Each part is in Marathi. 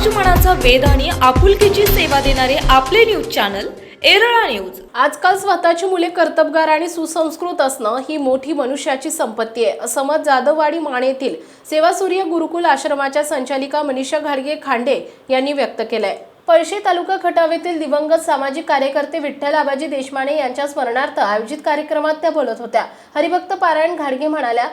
समाजमनाचा वेद आणि आपुलकीची सेवा देणारे आपले न्यूज चॅनल एरळा न्यूज. आजकाल स्वतःची मुले कर्तबगार आणि सुसंस्कृत असणं ही मोठी मनुष्याची संपत्ती आहे. असं मत जाधववाडी माण येथील सेवासूर्य गुरुकुल आश्रमाच्या संचालिका मनीषा घाडगे खांडे यांनी व्यक्त केलंय. पळशी तालुका खटावेतील दिवंगत सामाजिक कार्यकर्ते विठ्ठल आबाजी देशमाने यांच्या स्मरणार्थ आयोजित कार्यक्रमात त्या बोलत होत्या. हरिभक्त पारायण घाडगे म्हणाल्या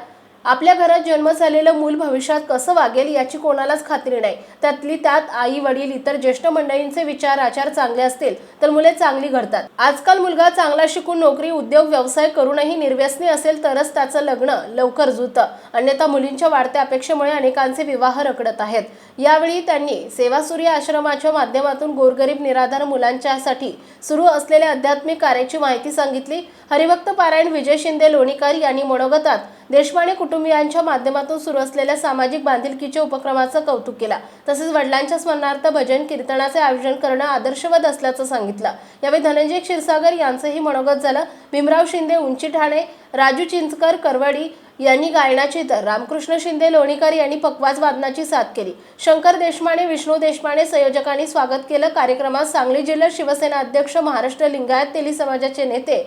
आपल्या घरात जन्म झालेलं मूल भविष्यात कसं वागेल याची कोणालाच खात्री नाही. त्यातली त्यात आई वडील इतर ज्येष्ठ मंडळींचे विचार आचार चांगले असतील तर मुले चांगली घडतात. आजकाल मुलगा चांगला शिकून नोकरी उद्योग व्यवसाय करूनही निर्व्यसनी असेल तरच त्याचं लग्न लवकर जुळतं अन्यथा मुलींच्या वाढत्या अपेक्षेमुळे अनेकांचे विवाह रखडत आहेत. यावेळी त्यांनी सेवासूर्य आश्रमाच्या माध्यमातून गोरगरीब निराधार मुलांच्यासाठी सुरू असलेल्या आध्यात्मिक कार्याची माहिती सांगितली. हरिभक्त पारायण विजय शिंदे लोणीकर यांनी मनोगतात देशपाणे कुटुंबियांच्या माध्यमातून सुरू असलेल्या सामाजिक बांधिलकीच्या उपक्रमाचं कौतुक केला. तसेच वडिलांच्या स्मरणार्थ भजन कीर्तनाचे आयोजन करणं आदर्शवत असल्याचं सांगितलं. यावेळी धनंजय क्षीरसागर यांचंही मनोगत झालं. भीमराव शिंदे उंची ठाणे राजू चिंचकर करवडी यांनी गायनाची तर रामकृष्ण शिंदे लोणीकर यांनी पकवाज वादनाची साथ केली. शंकर देशमाने विष्णू देशमाने संयोजकांनी स्वागत केलं. कार्यक्रमात सांगली जिल्हा शिवसेना अध्यक्ष महाराष्ट्र लिंगायत तेली समाजाचे नेते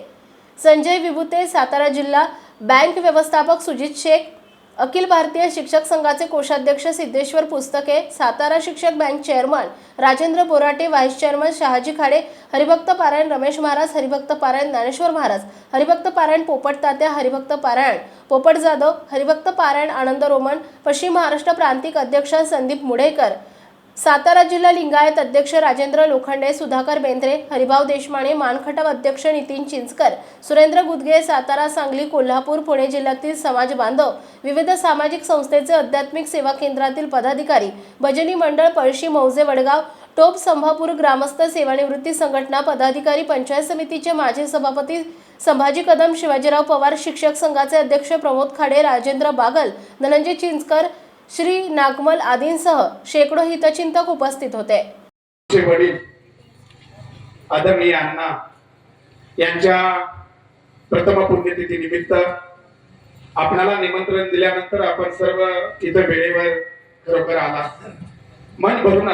संजय विभुते सातारा जिल्हा बँक व्यवस्थापक सुजित शेख अखिल भारतीय शिक्षक संघाचे कोषाध्यक्ष सिद्धेश्वर पुस्तके सातारा शिक्षक bank chairman Rajendra Borate vice chairman Shahaji Khade हरिभक्त पारायण रमेश महाराज हरिभक्त पारायण ज्ञानेश्वर महाराज हरिभक्त पारायण पोपट तात्या हरिभक्त पारायण पोपट जाधव हरिभक्त पारायण आनंद रोमन पश्चिम महाराष्ट्र प्रांतिक अध्यक्ष संदीप मुढेकर सातारा जिल्हा लिंगायत अध्यक्ष राजेंद्र लोखंडे सुधाकर बेंद्रे हरिभाऊ देशमाने मानखटाव अध्यक्ष नितीन चिंचकर सुरेंद्र गुदगे सातारा सांगली कोल्हापूर पुणे जिल्ह्यातील समाज बांधव विविध सामाजिक संस्थेचे आध्यात्मिक सेवा केंद्रातील पदाधिकारी भजनी मंडळ पळशी मौजे वडगाव टोप संभापूर ग्रामस्थ सेवानिवृत्ती संघटना पदाधिकारी पंचायत समितीचे माजी सभापती संभाजी कदम शिवाजीराव पवार शिक्षक संघाचे अध्यक्ष प्रमोद खाडे राजेंद्र बागल धनंजय चिंचकर श्री नागमल आदींसह शेकडो हितचिंतक उपस्थित होते. वडील आदरणीय अण्णा यांच्या प्रथम पुण्यतिथी निमित्त आपणाला निमंत्रण दिल्यानंतर आपण सर्व इथं वेळेवर खरोखर आला. मन भरून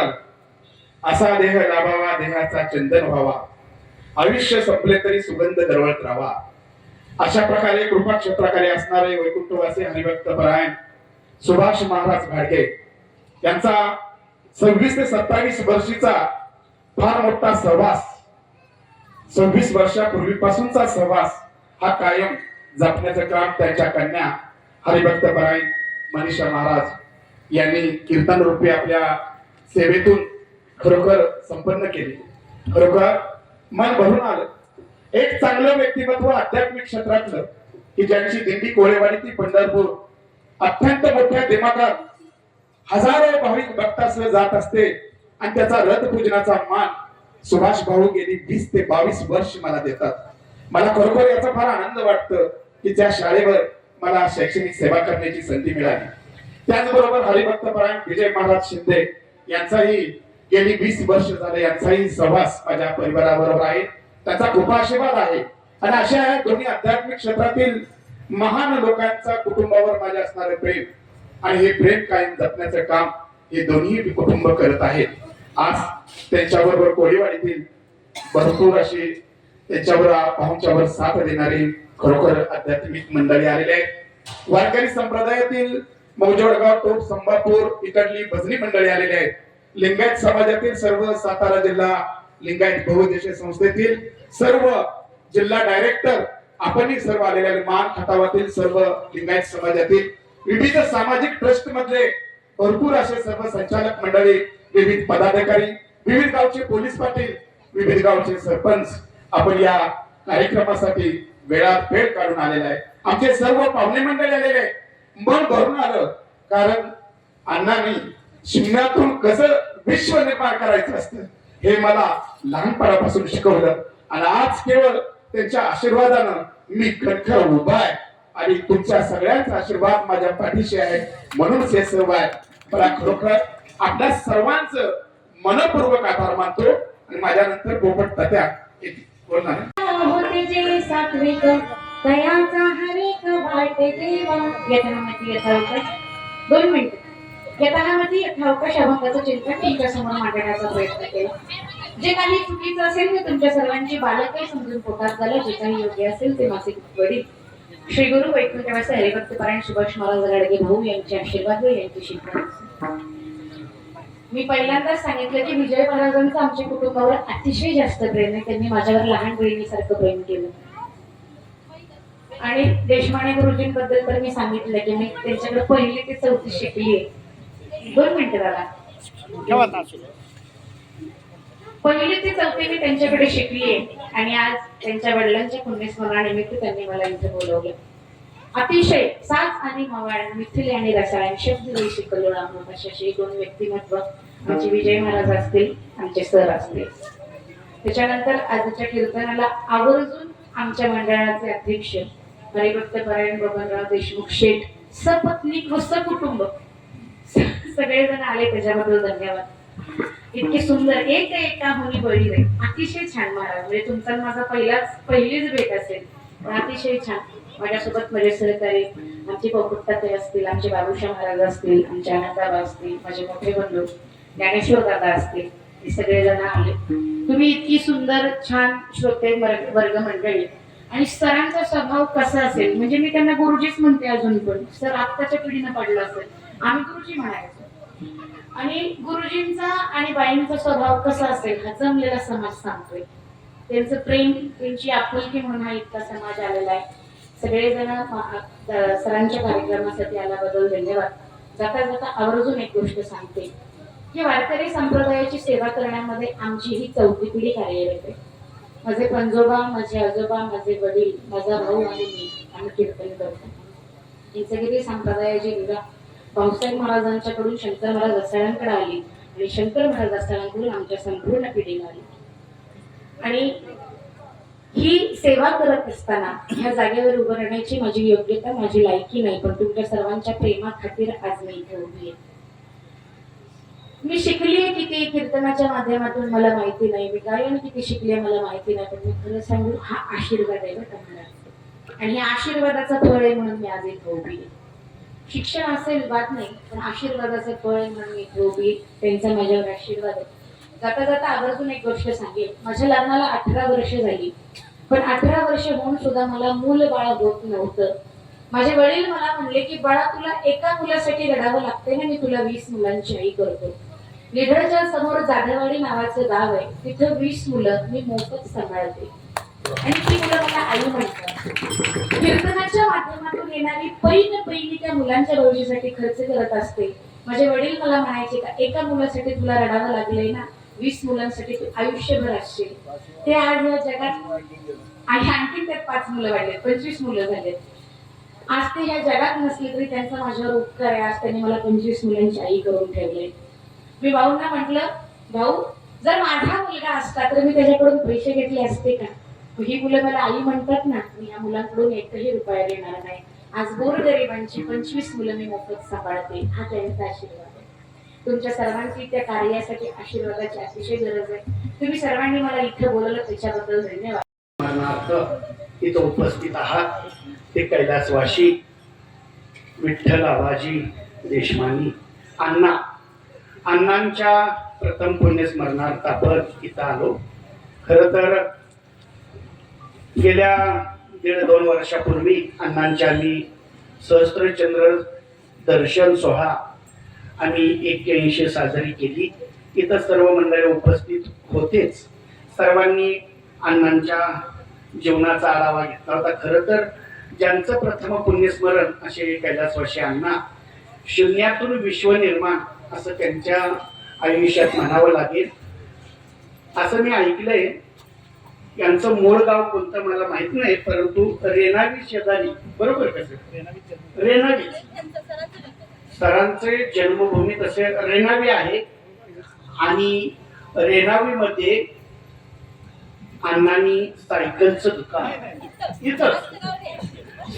असा देह लाभावा देहाचा चंदन व्हावा. आयुष्य संपले तरी सुगंध दरवळत राहावा. अशा प्रकारे कृपा क्षेत्राखाली असणारे वैकुंठवासी हरिभक्त परायण सुभाष महाराज घाडगे यांचा सव्वीस ते सत्तावीस वर्षीचा फार मोठा सहवास सव्वीस वर्षापूर्वीपासूनचा सहवास हा कायम जपण्याचं काम त्यांच्या कन्या हरिभक्त परायण मनीषा महाराज यांनी कीर्तन रूपी आपल्या सेवेतून खरोखर संपन्न केली. खरोखर मन भरून आलं. एक चांगलं व्यक्तिमत्व आध्यात्मिक क्षेत्रातलं की ज्यांची दिंडी कोळेवाडी ती पंढरपूर अत्यंत मोठ्या दिमागात हजारो भाविक भक्तासह जात असते आणि त्याचा रथ पूजनाचा मान सुभाष भाऊ गेली वीस ते बावीस वर्ष मला देतात. मला खरोखर याचा फार आनंद वाटतं की त्या शाळेवर मला शैक्षणिक सेवा करण्याची संधी मिळाली. त्याचबरोबर हरिभक्त परायण विजय महाराज शिंदे यांचाही गेली वीस वर्ष झाले यांचाही सहवास माझ्या परिवाराबरोबर आहे. त्याचा खूप आशीर्वाद आहे. आणि अशा दोन्ही आध्यात्मिक क्षेत्रातील महान लोकांचा कुटुंबावर माझ्या असणारे प्रेम आणि हे प्रेम कायम जपण्याचं काम हे दोन्ही कुटुंब करत आहेत आज त्यांच्याबरोबर कोळीवाडीतील भरपूर अशी त्यांच्यावर भाऊंच्यावर साथ देणारी खरोखर आध्यात्मिक मंडळी आलेली आहेत. वारकरी संप्रदायातील मौजवडगाव टोप संभापूर इकडली भजनी मंडळी आलेली आहेत. लिंगायत समाजातील सर्व सातारा जिल्हा लिंगायत बहुउद्देशीय संस्थेतील सर्व जिल्हा डायरेक्टर आपणही सर्व आलेले आहे. मान खटावातील सर्व लिंगायत समाजातील विविध सामाजिक ट्रस्ट मधले भरपूर असे सर्व संचालक मंडळी विविध पदाधिकारी विविध गावचे पोलीस पाटील विविध गावचे सरपंच आपण या कार्यक्रमासाठी वेळात वेळ काढून आलेला आहे आमचे सर्व पाहुणे मंडळी आलेले आहे. मन भरून आलं कारण अण्णांनी शिमण्यातून कसं विश्व निर्माण करायचं असतं हे मला लहानपणापासून शिकवलं आणि आज केवळ त्यांच्या आशीर्वादानं मी खडखर उभा आहे. आणि तुमच्या सगळ्यांचा आशीर्वाद माझ्या पाठीशी आहे. म्हणूनच हे सर्व आहे. मला खरोखर आपल्या सर्वांचं मनपूर्वक आभार मानतो. आणि माझ्यानंतर पोपट तात्या येतील. बोलणार होते जे सात्विक तयाचा हरेक वाटे देवा. यथामती यथावत दोन मिनिट. अवकाश अभंगाचं चिंतन तुमच्यासमोर मांडण्याचा प्रयत्न केला. जे काही चुकीचं असेल ते तुमच्या सर्वांची बालकही समजून पोटात झालं जे काही योग्य असेल ते माझे वडील. श्री गुरु वैकुंठवासी हरिभक्त पारायण सुभाष महाराज गाडगे भाऊ यांचे आशीर्वाद व यांची शिकवण. मी पहिल्यांदाच सांगितलं की विजय महाराजांचं आमच्या कुटुंबावर अतिशय जास्त प्रेम आहे. त्यांनी माझ्यावर लहान बहिणीसारखं प्रेम केलं. आणि देशमाने गुरुजींबद्दल तर मी सांगितलं की मी त्यांच्याकडे पहिली ते चौथी शिकली आहे दोन मिनिटं दादा पहिली ते चौथी मी त्यांच्याकडे शिकली आहे आणि आज त्यांच्या वडिलांच्या पुण्यस्मरणानिमित्त त्यांनी मला इथे बोलवलं. अतिशय साच आणि मवाळ मिथिल आणि रसायन शब्द देशी शिकलो अमृत अशी दोन व्यक्तिमत्व आमचे विजय महाराज असतील आमचे सर असतील. त्याच्यानंतर आजच्या कीर्तनाला आवर्जून आमच्या मंडळाचे अध्यक्ष हरिभक्त परायण बबनराव देशमुख शेठ सपत्नी व सकुटुंब सगळेजण आले त्याच्याबद्दल धन्यवाद. इतकी सुंदर. एक एका मुली बळी रे अतिशय छान महाराज म्हणजे तुमचा माझा पहिलाच पहिलीच भेट असेल. अतिशय छान. माझ्यासोबत माझे सहकारी आमचे पोपटताते असतील आमचे बाबूशा महाराज असतील आमचे आनंदाबा असतील माझे मोठे बंधू ज्ञानेश्वर दादा असतील हे सगळेजण आले. तुम्ही इतकी सुंदर छान श्रोते वर्ग वर्ग मंडळी. आणि सरांचा स्वभाव कसा असेल? म्हणजे मी त्यांना गुरुजीच म्हणते अजून पण. सर आत्ताच्या पिढीनं पडलं असेल. आम्ही गुरुजी म्हणायचो. आणि गुरुजींचा आणि बाईंचा स्वभाव कसा असेल हा जमलेला समाज सांगतोय. त्यांचं प्रेम त्यांची आपुलकी म्हणून इतका समाज आलेला आहे. सगळेजण सरांच्या कार्यक्रमासाठी आल्याबद्दल धन्यवाद. जाता जाता आवर्जून एक गोष्ट सांगते. की वारकरी संप्रदायाची सेवा करण्यामध्ये आमची ही चौथी पिढी कार्यरत आहे. माझे पंजोबा माझे आजोबा माझे वडील माझा भाऊ आणि मी आम्ही कीर्तन करतो. संप्रदायाची विवाह भाऊसाहेब महाराजांच्याकडून शंकर महाराज रसाळ्यांकडे आली आणि शंकर महाराज रसाळ्यांकडून आमच्या संपूर्ण पिढीला आली. आणि ही सेवा करत असताना ह्या जागेवर उभं राहण्याची माझी योग्यता माझी लायकी नाही पण तुमच्या सर्वांच्या प्रेमाखातीर आज मी इथे उभी आहे. मी शिकली आहे किती कीर्तनाच्या माध्यमातून मला माहिती नाही. मी गायन किती शिकली आहे मला माहिती नाही. पण मी खरं सांगू हा आशीर्वाद आहे बघा आणि या आशीर्वादाचा फळ आहे म्हणून मी आज इथे उभी आहे. शिक्षण असेल बात नाही पण आशीर्वादाचं फळ म्हणून मी त्यांचा माझ्यावर आशीर्वाद आहे. जाता जाता आवर्जून एक गोष्ट सांगेल माझ्या लग्नाला अठरा वर्ष झाली पण अठरा वर्ष होऊन सुद्धा मला मूल बाळ होत नव्हतं. माझे वडील मला म्हणले की बाळा तुला एका मुलासाठी रडावं लागते ना मी तुला वीस मुलांची आई करतो. निधळच्या समोर जाधववाडी नावाचं गाव आहे तिथं वीस मुलं मी मोफत सांभाळते. आणि ती मुलं मला आई म्हणतात. कीर्तनाच्या माध्यमातून येणारी पहिली पैनी त्या मुलांच्या भविष्यासाठी खर्च करत असते. माझे वडील मला म्हणायचे का एका मुलासाठी तुला रडावं लागलंय ना? वीस मुलांसाठी तू आयुष्यभर असशील. ते आज या जगात आणि आणखी त्यात पाच मुलं वाढले पंचवीस मुलं झालेत. आज ते ह्या जगात नसले तरी त्यांचा माझ्यावर उपकार आहे. आज त्यांनी मला पंचवीस मुलांची आई करून ठेवले मी भाऊंना म्हटलं भाऊ जर माझा मुलगा असता तर मी त्याच्याकडून पैसे घेतले असते का? ही मुलं मला आई म्हणतात ना मी या मुलांकडून एकही रुपया घेणार नाही. आज गोरगरिबांची पंचवीस मुलं मी मोफत सांभाळते. हा त्यांचा आशीर्वाद आहे. तुमच्या सर्वांची त्या कार्यासाठी आशीर्वादाची अतिशय गरज आहे. तुम्ही सर्वांनी मला इथं बोलवलं त्याच्याबद्दल धन्यवाद. इथं उपस्थित आहात. ते कैलासवाशी विठ्ठल आबाजी देशमानी अण्णा. अण्णांच्या प्रथम पुण्यस्मरणार्थ आपण इथं आलो. खर तर गेल्या दीड दोन वर्षापूर्वी अण्णांच्या मी सहस्त्रचंद्र दर्शन सोहळा आम्ही एक्क्याऐंशी साजरी केली. इथं सर्व मंडळी उपस्थित होतेच. सर्वांनी अण्णांच्या जीवनाचा आढावा घेतला होता. खरं तर ज्यांचं प्रथम पुण्यस्मरण असे कैलासवासी अण्णा शून्यातून विश्व निर्माण असं त्यांच्या आयुष्यात म्हणावं लागेल. असं मी ऐकलंय. यांचं मूळ गाव कोणतं मला माहीत नाही परंतु रेणावी शेजारी बरोबर कसं रेणावी सरांचे जन्मभूमी तसे रेणावी आहे. आणि रेणावीमध्ये अण्णांनी सायकलचं दुकान इथं.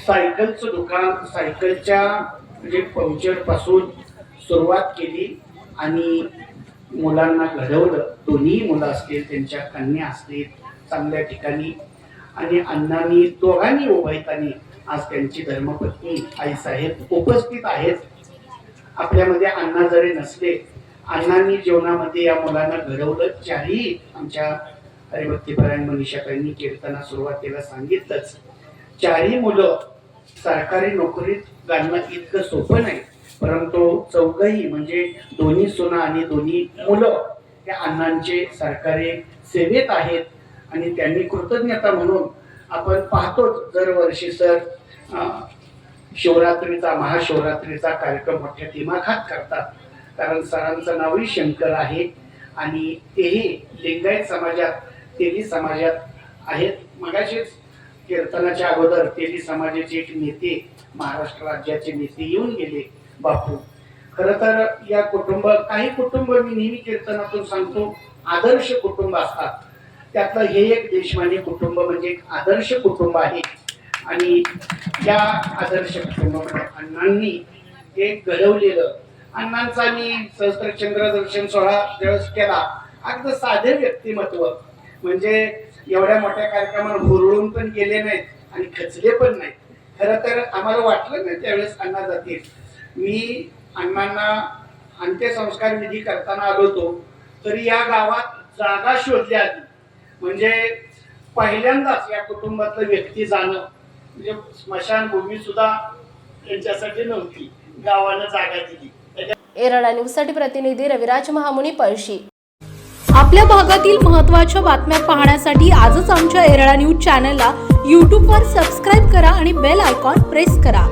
सायकलचं दुकान सायकलच्या म्हणजे पंक्चरपासून सुरुवात केली आणि मुलांना घडवलं. दोन्ही मुलं असतील त्यांच्या कन्या असतील चांगल्या ठिकाणी. आणि अण्णांनी दोघांनी उभयतानी आज त्यांची धर्मपत्नी आईसाहेब उपस्थित आहेत. आपल्यामध्ये अण्णा जरी नसले अण्णांनी जीवनामध्ये या मुलांना घडवलं ज्याही आमच्या हरिभक्तीपरायण मनीषाकांनी कीर्तना सुरुवातीला सांगितलंच. चारही मुलं सरकारी नोकरीत घालणं इतकं सोपं नाही परंतु चौघही म्हणजे दोन्ही सुना आणि दोन्ही मुलं या अण्णांचे सरकारी सेवेत आहेत. आणि त्यांनी कृतज्ञता म्हणून आपण पाहतोच दरवर्षी सर शिवरात्रीचा महाशिवरात्रीचा कार्यक्रम मोठ्या दिमाखात करतात. कारण सरांचं नावही शंकर आहे आणि तेही लिंगायत समाजात तेली समाजात आहेत. मगाशीच कीर्तनाच्या अगोदर तेली समाजाचे एक नेते महाराष्ट्र राज्याचे नेते येऊन गेले बापू. खर तर या कुटुंब काही कुटुंब मी नेहमी कीर्तनातून सांगतो आदर्श कुटुंब असतात. त्यातलं हे एक देशवाणी कुटुंब म्हणजे एक आदर्श कुटुंब आहे. आणि या आदर्श कुटुंबामध्ये अण्णांनी हे घडवलेलं अण्णांचा मी सहस्त्रचंद्र दर्शन सोहळा ज्यावेळेस केला अगदी साधे व्यक्तिमत्व. म्हणजे एवढ्या मोठ्या कार्यक्रमात हुरळून पण गेले नाहीत आणि खचले पण नाहीत. खरं तर आम्हाला वाटलं नाही त्यावेळेस अण्णा जातील. मी अण्णांना अंत्यसंस्कार विधी करताना आलो होतो तरी या गावात जागा शोधल्या आधी. म्हणजे पहिल्यांदाच या कुटुंबातलं व्यक्ती जाणं म्हणजे स्मशानभूमी सुद्धा यांच्यासाठी नव्हती. गावानं जागा दिली. एरळा न्यूजसाठी प्रतिनिधी रविराज महामुनी पळशी. आपल्या भागातील महत्त्वाच्या बातम्या पाहण्यासाठी आजच आमच्या एरळा न्यूज चॅनलला यूट्यूबवर सबस्क्राईब करा आणि बेल आयकॉन प्रेस करा.